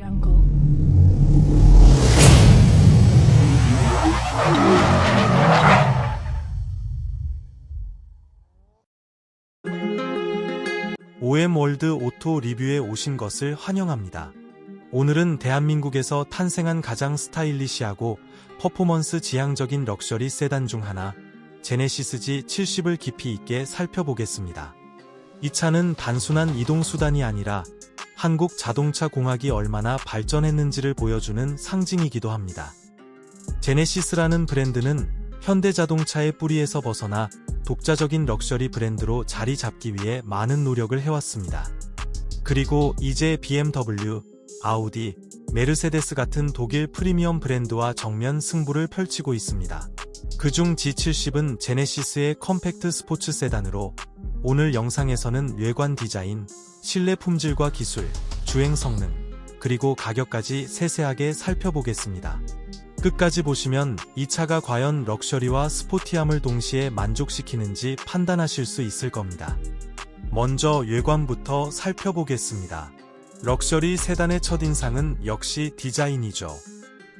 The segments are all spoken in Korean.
jungle. OM월드 오토 리뷰에 오신 것을 환영합니다. 오늘은 대한민국에서 탄생한 가장 스타일리시하고 퍼포먼스 지향적인 럭셔리 세단 중 하나, 제네시스 G70을 깊이 있게 살펴보겠습니다. 이 차는 단순한 이동수단이 아니라 한국 자동차 공학이 얼마나 발전했는지를 보여주는 상징이기도 합니다. 제네시스라는 브랜드는 현대 자동차의 뿌리에서 벗어나 독자적인 럭셔리 브랜드로 자리 잡기 위해 많은 노력을 해왔습니다. 그리고 이제 BMW, 아우디, 메르세데스 같은 독일 프리미엄 브랜드와 정면 승부를 펼치고 있습니다. 그중 G70은 제네시스의 컴팩트 스포츠 세단으로 오늘 영상에서는 외관 디자인, 실내 품질과 기술, 주행 성능, 그리고 가격까지 세세하게 살펴보겠습니다. 끝까지 보시면 이 차가 과연 럭셔리와 스포티함을 동시에 만족시키는지 판단하실 수 있을 겁니다. 먼저 외관부터 살펴보겠습니다. 럭셔리 세단의 첫인상은 역시 디자인이죠.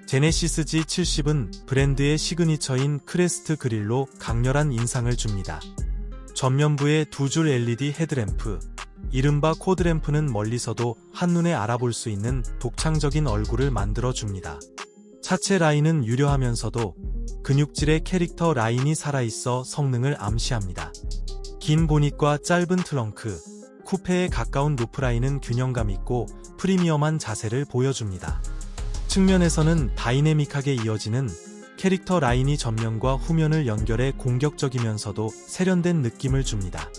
제네시스 G70은 브랜드의 시그니처인 크레스트 그릴로 강렬한 인상을 줍니다. 전면부에 두 줄 LED 헤드램프, 이른바 코드램프는 멀리서도 한눈에 알아볼 수 있는 독창적인 얼굴을 만들어 줍니다. 차체 라인은 유려하면서도 근육질의 캐릭터 라인이 살아있어 성능을 암시합니다. 긴 보닛과 짧은 트렁크, 쿠페에 가까운 루프라인은 균형감 있고 프리미엄한 자세를 보여줍니다. 측면에서는 다이내믹하게 이어지는 캐릭터 라인이 전면과 후면을 연결해 공격적이면서도 세련된 느낌을 줍니다.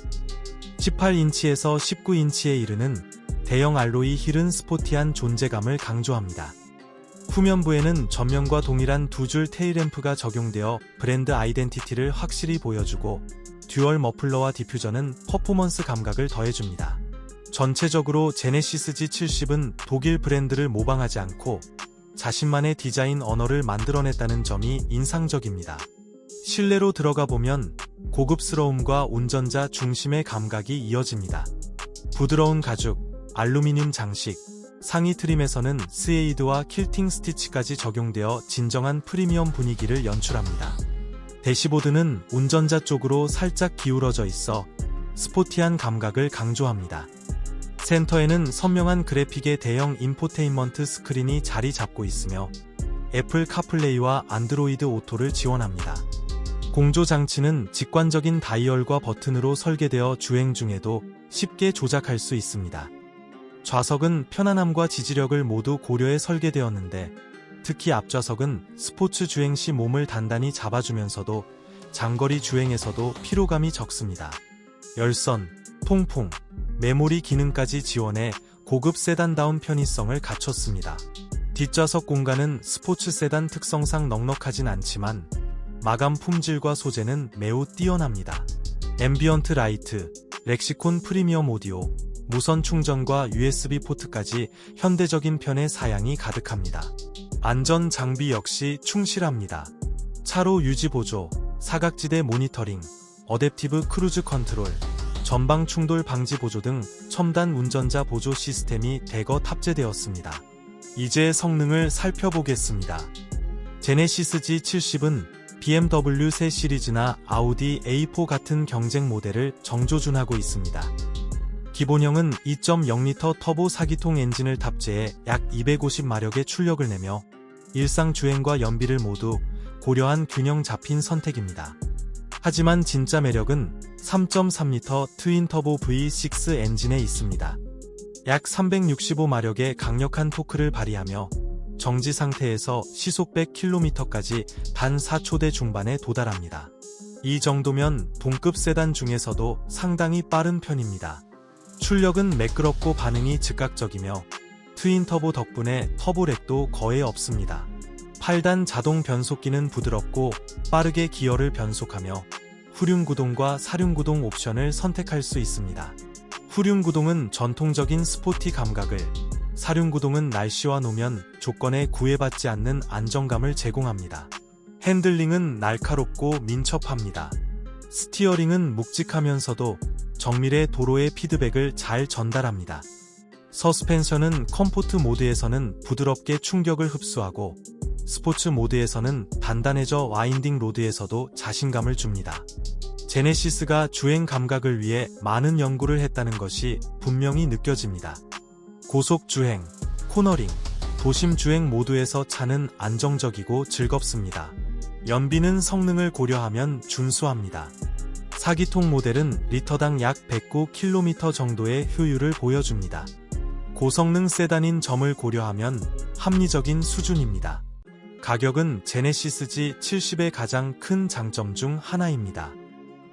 18인치에서 19인치에 이르는 대형 알로이 힐은 스포티한 존재감을 강조합니다. 후면부에는 전면과 동일한 두 줄 테일램프가 적용되어 브랜드 아이덴티티를 확실히 보여주고 듀얼 머플러와 디퓨저는 퍼포먼스 감각을 더해줍니다. 전체적으로 제네시스 G70은 독일 브랜드를 모방하지 않고 자신만의 디자인 언어를 만들어냈다는 점이 인상적입니다. 실내로 들어가 보면 고급스러움과 운전자 중심의 감각이 이어집니다. 부드러운 가죽, 알루미늄 장식, 상의 트림에서는 스웨이드와 킬팅 스티치까지 적용되어 진정한 프리미엄 분위기를 연출합니다. 대시보드는 운전자 쪽으로 살짝 기울어져 있어 스포티한 감각을 강조합니다. 센터에는 선명한 그래픽의 대형 인포테인먼트 스크린이 자리 잡고 있으며 애플 카플레이와 안드로이드 오토를 지원합니다. 공조 장치는 직관적인 다이얼과 버튼으로 설계되어 주행 중에도 쉽게 조작할 수 있습니다. 좌석은 편안함과 지지력을 모두 고려해 설계되었는데 특히 앞좌석은 스포츠 주행 시 몸을 단단히 잡아주면서도 장거리 주행에서도 피로감이 적습니다. 열선, 통풍, 메모리 기능까지 지원해 고급 세단다운 편의성을 갖췄습니다. 뒷좌석 공간은 스포츠 세단 특성상 넉넉하진 않지만 마감 품질과 소재는 매우 뛰어납니다. 앰비언트 라이트, 렉시콘 프리미엄 오디오, 무선 충전과 USB 포트까지 현대적인 편의 사양이 가득합니다. 안전 장비 역시 충실합니다. 차로 유지 보조, 사각지대 모니터링, 어댑티브 크루즈 컨트롤, 전방 충돌 방지 보조 등 첨단 운전자 보조 시스템이 대거 탑재되었습니다. 이제 성능을 살펴보겠습니다. 제네시스 G70은 BMW 새 시리즈나 아우디 A4 같은 경쟁 모델을 정조준하고 있습니다. 기본형은 2.0L 터보 4기통 엔진을 탑재해 약 250마력의 출력을 내며 일상 주행과 연비를 모두 고려한 균형 잡힌 선택입니다. 하지만 진짜 매력은 3.3L 트윈 터보 V6 엔진에 있습니다. 약 365마력의 강력한 토크를 발휘하며 정지 상태에서 시속 100km까지 단 4초대 중반에 도달합니다. 이 정도면 동급 세단 중에서도 상당히 빠른 편입니다. 출력은 매끄럽고 반응이 즉각적이며 트윈 터보 덕분에 터보렉도 거의 없습니다. 8단 자동 변속기는 부드럽고 빠르게 기어를 변속하며 후륜구동과 사륜구동 옵션을 선택할 수 있습니다. 후륜구동은 전통적인 스포티 감각을, 사륜구동은 날씨와 노면 조건에 구애받지 않는 안정감을 제공합니다. 핸들링은 날카롭고 민첩합니다. 스티어링은 묵직하면서도 정밀의 도로의 피드백을 잘 전달합니다. 서스펜션은 컴포트 모드에서는 부드럽게 충격을 흡수하고 스포츠 모드에서는 단단해져 와인딩 로드에서도 자신감을 줍니다. 제네시스가 주행 감각을 위해 많은 연구를 했다는 것이 분명히 느껴집니다. 고속 주행, 코너링, 도심 주행 모두에서 차는 안정적이고 즐겁습니다. 연비는 성능을 고려하면 준수합니다. 4기통 모델은 리터당 약 109km 정도의 효율을 보여줍니다. 고성능 세단인 점을 고려하면 합리적인 수준입니다. 가격은 제네시스 G70의 가장 큰 장점 중 하나입니다.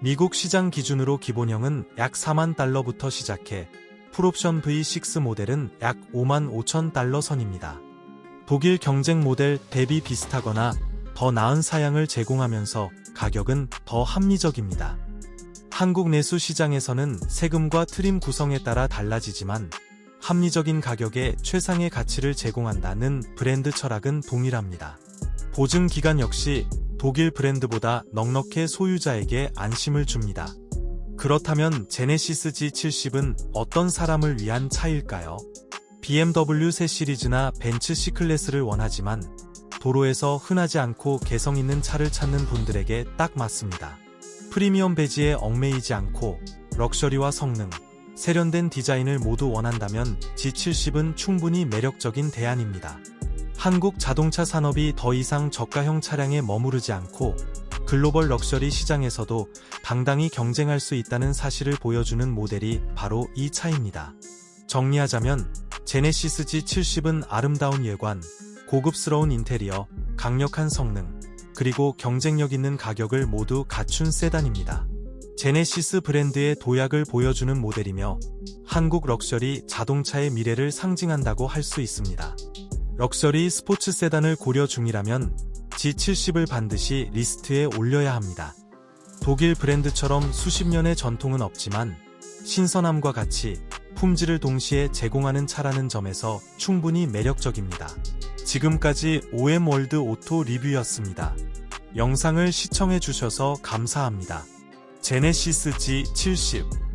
미국 시장 기준으로 기본형은 약 4만 달러부터 시작해 풀옵션 V6 모델은 약 5만 5천 달러 선입니다. 독일 경쟁 모델 대비 비슷하거나 더 나은 사양을 제공하면서 가격은 더 합리적입니다. 한국 내수 시장에서는 세금과 트림 구성에 따라 달라지지만 합리적인 가격에 최상의 가치를 제공한다는 브랜드 철학은 동일합니다. 보증 기간 역시 독일 브랜드보다 넉넉해 소유자에게 안심을 줍니다. 그렇다면 제네시스 G70은 어떤 사람을 위한 차일까요? BMW 새 시리즈나 벤츠 C클래스를 원하지만 도로에서 흔하지 않고 개성 있는 차를 찾는 분들에게 딱 맞습니다. 프리미엄 배지에 얽매이지 않고 럭셔리와 성능, 세련된 디자인을 모두 원한다면 G70은 충분히 매력적인 대안입니다. 한국 자동차 산업이 더 이상 저가형 차량에 머무르지 않고 글로벌 럭셔리 시장에서도 당당히 경쟁할 수 있다는 사실을 보여주는 모델이 바로 이 차입니다. 정리하자면 제네시스 G70은 아름다운 예관, 고급스러운 인테리어, 강력한 성능, 그리고 경쟁력 있는 가격을 모두 갖춘 세단입니다. 제네시스 브랜드의 도약을 보여주는 모델이며 한국 럭셔리 자동차의 미래를 상징한다고 할 수 있습니다. 럭셔리 스포츠 세단을 고려 중이라면 G70을 반드시 리스트에 올려야 합니다. 독일 브랜드처럼 수십 년의 전통은 없지만 신선함과 가치, 품질을 동시에 제공하는 차라는 점에서 충분히 매력적입니다. 지금까지 OM월드 오토 리뷰였습니다. 영상을 시청해주셔서 감사합니다. 제네시스 G70